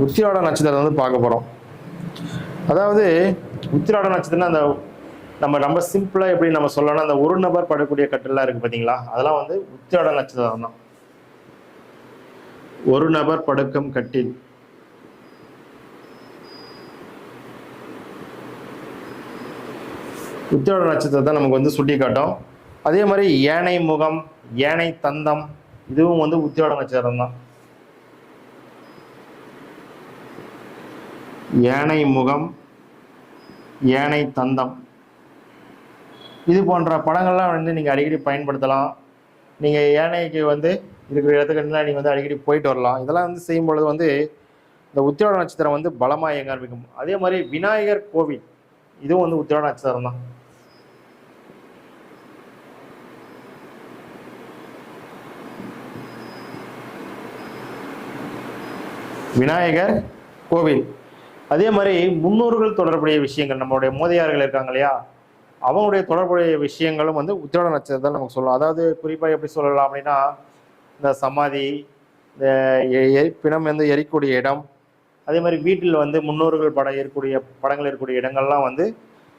உத்திராட நட்சத்திரம் வந்து பார்க்க போகிறோம் அதாவது உத்திராட நட்சத்திரம் அந்த நம்ம ரொம்ப சிம்பிளாக எப்படி நம்ம சொல்லணும் அந்த ஒரு நபர் படக்கூடிய கட்டெல்லாம் இருக்குது பார்த்தீங்களா அதெல்லாம் வந்து உத்திராட நட்சத்திரம் தான். ஒரு நபர் படுக்கும் கட்டில் உத்திராட நட்சத்திரத்தை நமக்கு வந்து சுட்டி காட்டும் அதே மாதிரி ஏனை முகம் ஏனை தந்தம் இதுவும் வந்து உத்திராட நட்சத்திரம் தான். ஏனை முகம் ஏனை தந்தம். இது போன்ற படங்கள்லாம் வந்து நீங்கள் அடிக்கடி பயன்படுத்தலாம். நீங்கள் ஏனைக்கு வந்து இருக்கிற இடத்துக்குலாம் நீங்கள் வந்து அடிக்கடி போயிட்டு வரலாம். இதெல்லாம் வந்து செய்யும் பொழுது வந்து இந்த உத்திராட நட்சத்திரம் வந்து பலமாக இயங்க ஆரம்பிக்கும். அதே மாதிரி விநாயகர் கோவில் இதுவும் வந்து உத்திராட நட்சத்திரம் தான். விநாயகர் கோவில். அதே மாதிரி முன்னோர்கள் தொடர்புடைய விஷயங்கள் நம்மளுடைய மூதையார்கள் இருக்காங்க இல்லையா? அவங்களுடைய தொடர்புடைய விஷயங்களும் வந்து உத்திராட நட்சத்திரத்தில் நமக்கு சொல்லலாம். அதாவது குறிப்பாக எப்படி சொல்லலாம் அப்படின்னா இந்த சமாதி இந்த எரி- பிணம் வந்து எரிக்கூடிய இடம் அதே மாதிரி வீட்டில் வந்து முன்னோர்கள் படம் இருக்கக்கூடிய படங்கள் இருக்கக்கூடிய இடங்கள்லாம் வந்து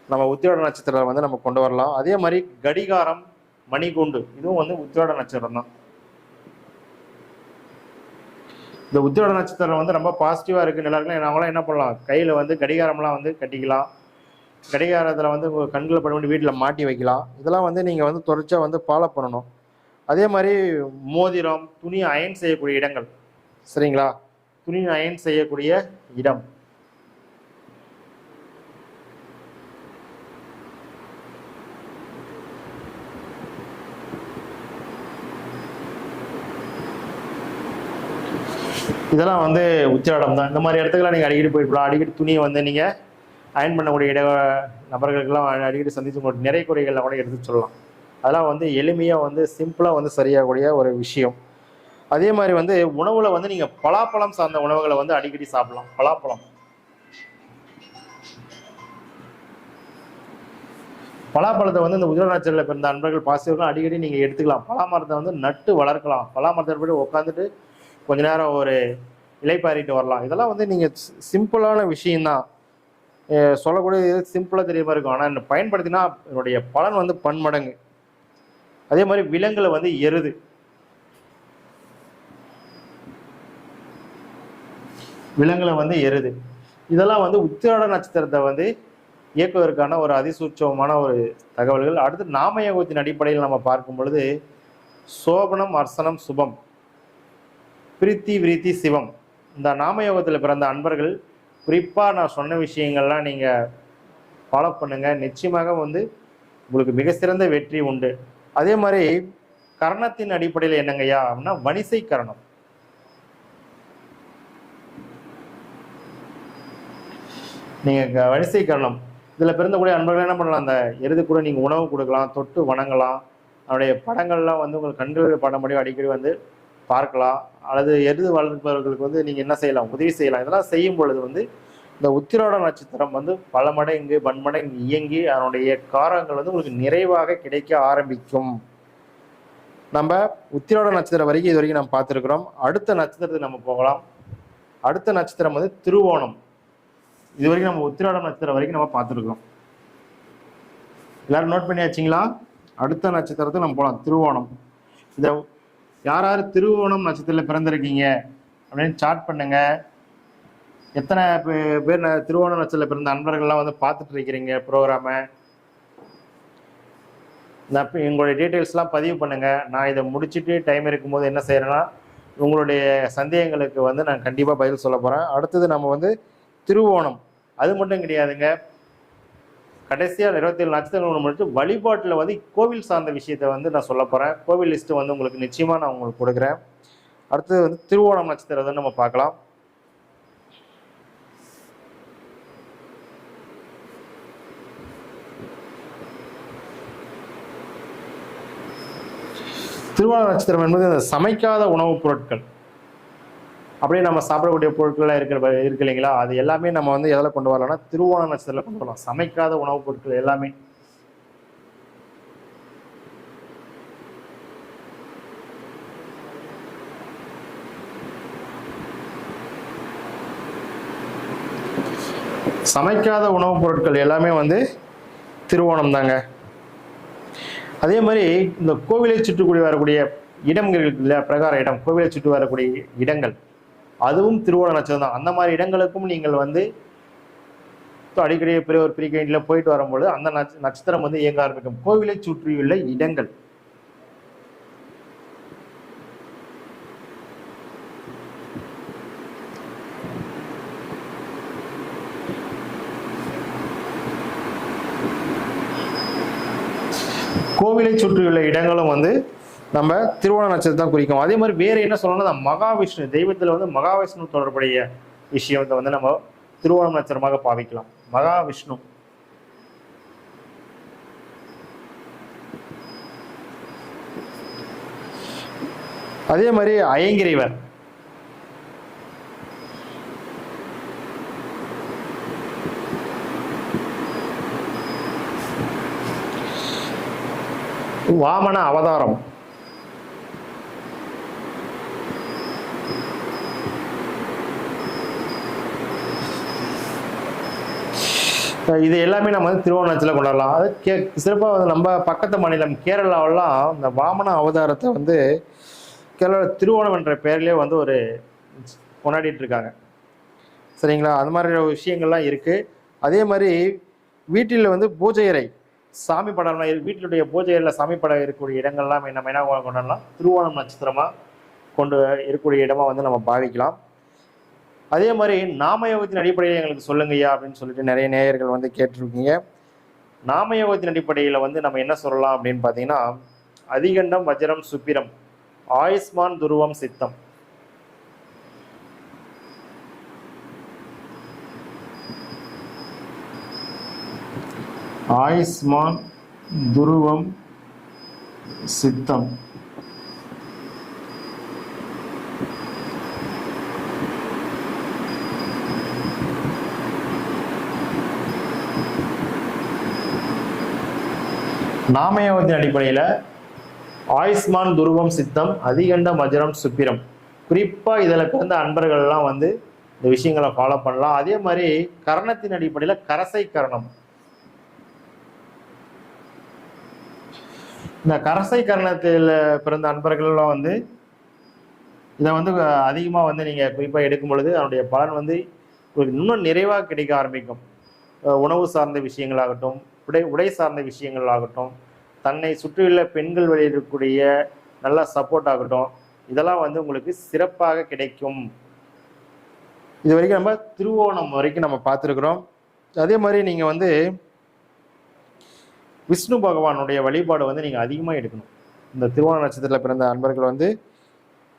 நம்ம உத்திராட நட்சத்திரம் வந்து நம்ம கொண்டு வரலாம். அதே மாதிரி கடிகாரம் மணிகூண்டு இதுவும் வந்து உத்திராட நட்சத்திரம் தான் இந்த உத்திராட நட்சத்திரம் வந்து ரொம்ப பாசிட்டிவாக இருக்குது எல்லாருக்கும் நாங்களாம் என்ன பண்ணலாம்? கையில் வந்து கடிகாரம்லாம் வந்து கட்டிக்கலாம். கடிகாரத்தில் வந்து உங்கள் கண்களை பட வேண்டிய வீட்டில் மாட்டி வைக்கலாம். இதெல்லாம் வந்து நீங்கள் வந்து தொடர்ச்சியாக வந்து ஃபாலோ பண்ணணும். அதே மாதிரி மோதிரம் துணி அயன் செய்யக்கூடிய இடங்கள். சரிங்களா? துணி அயன் செய்யக்கூடிய இடம். இதெல்லாம் வந்து உத்திராடம் தான். இந்த மாதிரி இடத்துக்குலாம் நீங்கள் அடிக்கடி போயிட்டு அடிக்கடி துணியை வந்து நீங்கள் அயன் பண்ணக்கூடிய இட நபர்களுக்கெல்லாம் அடிக்கடி சந்தித்து உங்களுக்கு நிறை குறைகள்லாம் கூட எடுத்து சொல்லலாம். அதெல்லாம் வந்து எளிமையாக வந்து சிம்பிளாக வந்து சரியாகக்கூடிய ஒரு விஷயம். அதே மாதிரி வந்து உணவில் வந்து நீங்கள் பலாப்பழம் சார்ந்த உணவுகளை வந்து அடிக்கடி சாப்பிடலாம். பலாப்பழம். பலாப்பழத்தை வந்து இந்த உதிரநாச்சலில் பிறந்த அன்பர்கள் பாசிட்டிவ்லாம் அடிக்கடி நீங்கள் எடுத்துக்கலாம். பலாமரத்தை வந்து நட்டு வளர்க்கலாம். பலாமரத்தை போய் உட்காந்துட்டு கொஞ்ச நேரம் ஒரு இலைப்பாரிட்டு வரலாம். இதெல்லாம் வந்து நீங்கள் சிம்பிளான விஷயந்தான் சொல்லக்கூடிய சிம்பிளாக தெரியாம இருக்கும். ஆனால் என்ன பயன்படுத்தினா என்னுடைய பலன் வந்து பன்மடங்கு. அதே மாதிரி விலங்குகளை வந்து எருது. விலங்குகளை வந்து எருது. இதெல்லாம் வந்து உத்திராட நட்சத்திரத்தை வந்து இயக்குவதற்கான ஒரு அதிசூட்சமான ஒரு தகவல்கள். அடுத்து நாமயோகத்தின் அடிப்படையில் நம்ம பார்க்கும் பொழுது சோபனம் அர்சனம் சுபம். பிரீத்தி விருத்தி சிவம். இந்த நாமயோகத்தில் பிறந்த அன்பர்கள் குறிப்பாக நான் சொன்ன விஷயங்கள்லாம் நீங்கள் ஃபாலோ பண்ணுங்கள் நிச்சயமாக வந்து உங்களுக்கு மிக சிறந்த வெற்றி உண்டு. அதே மாதிரி கரணத்தின் அடிப்படையில் என்னங்கய்யா அப்படின்னா வணிசை கரணம். நீங்கள் வரிசை கரணம். இதில் பிறந்தக்கூடிய அன்பர்கள் என்ன பண்ணலாம்? அந்த எருது கூட நீங்கள் உணவு கொடுக்கலாம் தொட்டு வணங்கலாம். அவருடைய படங்கள்லாம் வந்து உங்களுக்கு கண்கள் படம் அடிக்கடி வந்து பார்க்கலாம். அல்லது எருது வளர்ப்பவர்களுக்கு வந்து நீங்கள் என்ன செய்யலாம்? உதவி செய்யலாம். இதெல்லாம் செய்யும் பொழுது வந்து இந்த உத்திராட நட்சத்திரம் வந்து பல மடங்கு பன்மடங்கு இயங்கி அதனுடைய காரங்கள் வந்து உங்களுக்கு நிறைவாக கிடைக்க ஆரம்பிக்கும். நம்ம உத்திராட நட்சத்திரம் வரைக்கும் இது வரைக்கும் நம்ம பார்த்துருக்குறோம். அடுத்த நட்சத்திரத்துக்கு நம்ம போகலாம். அடுத்த நட்சத்திரம் வந்து திருவோணம். இது வரைக்கும் நம்ம உத்திராட நட்சத்திரம் வரைக்கும் நம்ம பார்த்துருக்கோம் எல்லாரும் நோட் பண்ணியாச்சுங்களா? அடுத்த நட்சத்திரத்துக்கு நம்ம போகலாம். திருவோணம். இதை யார் யார் திருவோணம் நட்சத்திரத்தில் பிறந்திருக்கீங்க அப்படின்னு சாட் பண்ணுங்க. எத்தனை பே- பேர் திருவோணம் நட்சத்திரத்தில் பிறந்த நண்பர்கள்லாம் வந்து பார்த்துட்டு இருக்கிறீங்க ப்ரோக்ராமை நான் எங்களுடைய டீட்டெயில்ஸ்லாம் பதிவு பண்ணுங்க. நான் இதை முடிச்சுட்டு டைம் இருக்கும்போது என்ன செய்கிறேன்னா உங்களுடைய சந்தேகங்களுக்கு வந்து நான் கண்டிப்பாக பதில் சொல்ல போகிறேன் அடுத்தது நம்ம வந்து திருவோணம். அது மட்டும் கிடையாதுங்க. கடைசியாக இருபத்தேழு நட்சத்திரம் முடிச்சு வழிபாட்டில் வந்து கோவில் சார்ந்த விஷயத்தை வந்து நான் சொல்ல போகிறேன் கோவில் லிஸ்ட்டு வந்து உங்களுக்கு நிச்சயமாக நான் உங்களுக்கு கொடுக்குறேன். அடுத்தது வந்து திருவோணம் நட்சத்திரத்தை நம்ம பார்க்கலாம். திருவோண நட்சத்திரம் என்பது சமைக்காத உணவுப் பொருட்கள். அப்படியே நம்ம சாப்பிடக்கூடிய பொருட்கள்லாம் இருக்கிற இருக்கு இல்லைங்களா? அது எல்லாமே நம்ம வந்து எதில் கொண்டு வரலாம்னா திருவோண நட்சத்திரத்தில் கொண்டு வரலாம். சமைக்காத உணவுப் பொருட்கள் எல்லாமே. சமைக்காத உணவுப் பொருட்கள் எல்லாமே வந்து திருவோணம் தாங்க. அதே மாதிரி இந்த கோவிலை சுற்றிக்கூடி வரக்கூடிய இடங்கள் இல்லை பிரகார இடம் கோவிலை சுற்றி வரக்கூடிய இடங்கள். அதுவும் திருவோண நட்சத்திரம் தான். அந்த மாதிரி இடங்களுக்கும் நீங்கள் வந்து அடிக்கடி பெரிய ஒரு பிரிகைண்டில் போயிட்டு வரும்பொழுது அந்த நட்ச- நட்சத்திரம் வந்து இயங்க ஆரம்பிக்கும். கோவிலை சுற்றியுள்ள இடங்கள். கோவிலை சுற்றியுள்ள இடங்களும் வந்து நம்ம திருவோண நட்சத்திரம் குறிக்கும். அதே மாதிரி வேற என்ன சொல்லணும்னா மகாவிஷ்ணு தெய்வத்தில் வந்து மகாவிஷ்ணு தொடர்புடைய விஷயத்தை வந்து நம்ம திருவோணம் நட்சத்திரமாக பாவிக்கலாம். மகாவிஷ்ணு. அதே மாதிரி அயங்கிரிவர். வாமன அவதாரம். இது எல்லாமே நம்ம வந்து திருவோணத்தில் கொண்டாடலாம். அது கே சிறப்பாக வந்து நம்ம பக்கத்து மாநிலம் கேரளாவெல்லாம் இந்த வாமன அவதாரத்தை வந்து கேரளா திருவோணம் என்ற பெயர்லேயே வந்து ஒரு கொண்டாடிட்டு இருக்காங்க. சரிங்களா? அது மாதிரி விஷயங்கள்லாம் இருக்குது அதே மாதிரி வீட்டில் வந்து பூஜை அறை சாமி படம்லாம் வீட்டிலுடைய பூஜை அறையில் சாமி படம் இருக்கக்கூடிய இடங்கள்லாம் நம்ம என்ன கொண்டாடலாம்? திருவோணம் நட்சத்திரமாக கொண்டு இருக்கக்கூடிய இடமா வந்து நம்ம பாவிக்கலாம். அதே மாதிரி நாமயோகத்தின் அடிப்படையில் எங்களுக்கு சொல்லுங்கய்யா அப்படின்னு சொல்லிட்டு நிறைய நேயர்கள் வந்து கேட்டிருக்கீங்க. நாமயோகத்தின் அடிப்படையில் வந்து நம்ம என்ன சொல்லலாம் அப்படின்னு பார்த்தீங்கன்னா அதிகண்டம் வஜ்ரம் சுப்பிரம் ஆயுஷ்மான் துருவம் சித்தம். ஆயுஷ்மான் துருவம் சித்தம். நாமயோகத்தின் அடிப்படையில் ஆயுஷ்மான் துருவம் சித்தம் அதிகண்ட மஜரம் சுப்பிரம் குறிப்பாக இதில் பிறந்த அன்பர்கள்லாம் வந்து இந்த விஷயங்களை ஃபாலோ பண்ணலாம். அதே மாதிரி கரணத்தின் அடிப்படையில் கரசை கரணம். இந்த கரசை கரணத்தில் பிறந்த அன்பர்கள்லாம் வந்து இதை வந்து அதிகமாக வந்து நீங்கள் குறிப்பாக எடுக்கும் பொழுது அதனுடைய பலன் வந்து உங்களுக்கு இன்னும் நிறைவாக கிடைக்க ஆரம்பிக்கும். உணவு சார்ந்த விஷயங்களாகட்டும் உடை உடை சார்ந்த விஷயங்கள் ஆகட்டும் தன்னை சுற்றியுள்ள பெண்கள் வெளியிடக்கூடிய நல்ல சப்போர்ட் ஆகட்டும் இதெல்லாம் வந்து உங்களுக்கு சிறப்பாக கிடைக்கும். இது வரைக்கும் நம்ம திருவோணம் வரைக்கும் நம்ம பார்த்துருக்குறோம். அதே மாதிரி நீங்கள் வந்து விஷ்ணு பகவானுடைய வழிபாடு வந்து நீங்கள் அதிகமாக எடுக்கணும். இந்த திருவோண நட்சத்திரத்தில் பிறந்த அன்பர்கள் வந்து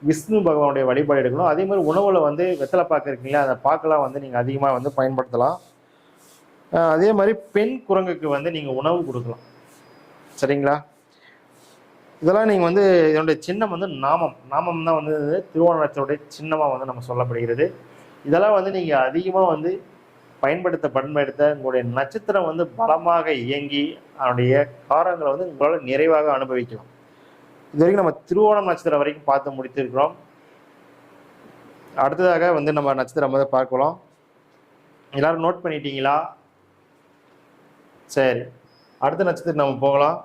விஷ்ணு பகவானுடைய வழிபாடு எடுக்கணும். அதே மாதிரி உணவில் வந்து வெத்தலை பாக்கு இருக்குங்களா அந்த பாக்கெல்லாம் வந்து நீங்கள் அதிகமாக வந்து பயன்படுத்தலாம். அதே மாதிரி பெண் குரங்குக்கு வந்து நீங்கள் உணவு கொடுக்கலாம். சரிங்களா? இதெல்லாம் நீங்கள் வந்து இதனுடைய சின்னம் வந்து நாமம். நாமம் தான் வந்து திருவோண சின்னமாக வந்து நம்ம சொல்லப்படுகிறது. இதெல்லாம் வந்து நீங்கள் அதிகமாக வந்து பயன்படுத்த பயன்படுத்த உங்களுடைய நட்சத்திரம் வந்து பலமாக இயங்கி அதனுடைய காரங்களை வந்து உங்களால் நிறைவாக அனுபவிக்கலாம். இது வரைக்கும் நம்ம திருவோணம் நட்சத்திரம் வரைக்கும் பார்த்து முடித்திருக்கிறோம். அடுத்ததாக வந்து நம்ம நட்சத்திரம் வந்து பார்க்கலாம். எல்லாரும் நோட் பண்ணிட்டீங்களா? சரி. அடுத்த நட்சத்திரம் நம்ம போகலாம்.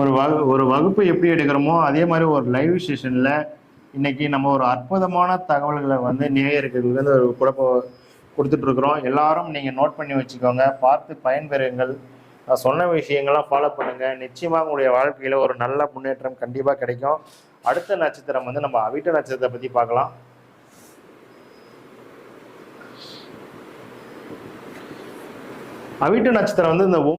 ஒரு வகு ஒரு வகுப்பு எப்படி எடுக்கிறோமோ அதே மாதிரி ஒரு லைவ் செஷனில் இன்னைக்கு நம்ம ஒரு அற்புதமான தகவல்களை வந்து நேயர்களுக்கு வந்து ஒரு குழப்ப கொடுத்துட்டு இருக்கிறோம். எல்லாரும் நீங்கள் நோட் பண்ணி வச்சுக்கோங்க. பார்த்து பயன்பெறுங்கள். நான் சொன்ன விஷயங்கள்லாம் ஃபாலோ பண்ணுங்க. நிச்சயமாக உங்களுடைய வாழ்க்கையில் ஒரு நல்ல முன்னேற்றம் கண்டிப்பாக கிடைக்கும். அடுத்த நட்சத்திரம் வந்து நம்ம அவிட்ட நட்சத்திரத்தை பற்றி பார்க்கலாம். அவிட்ட நட்சத்திரம் வந்து இந்த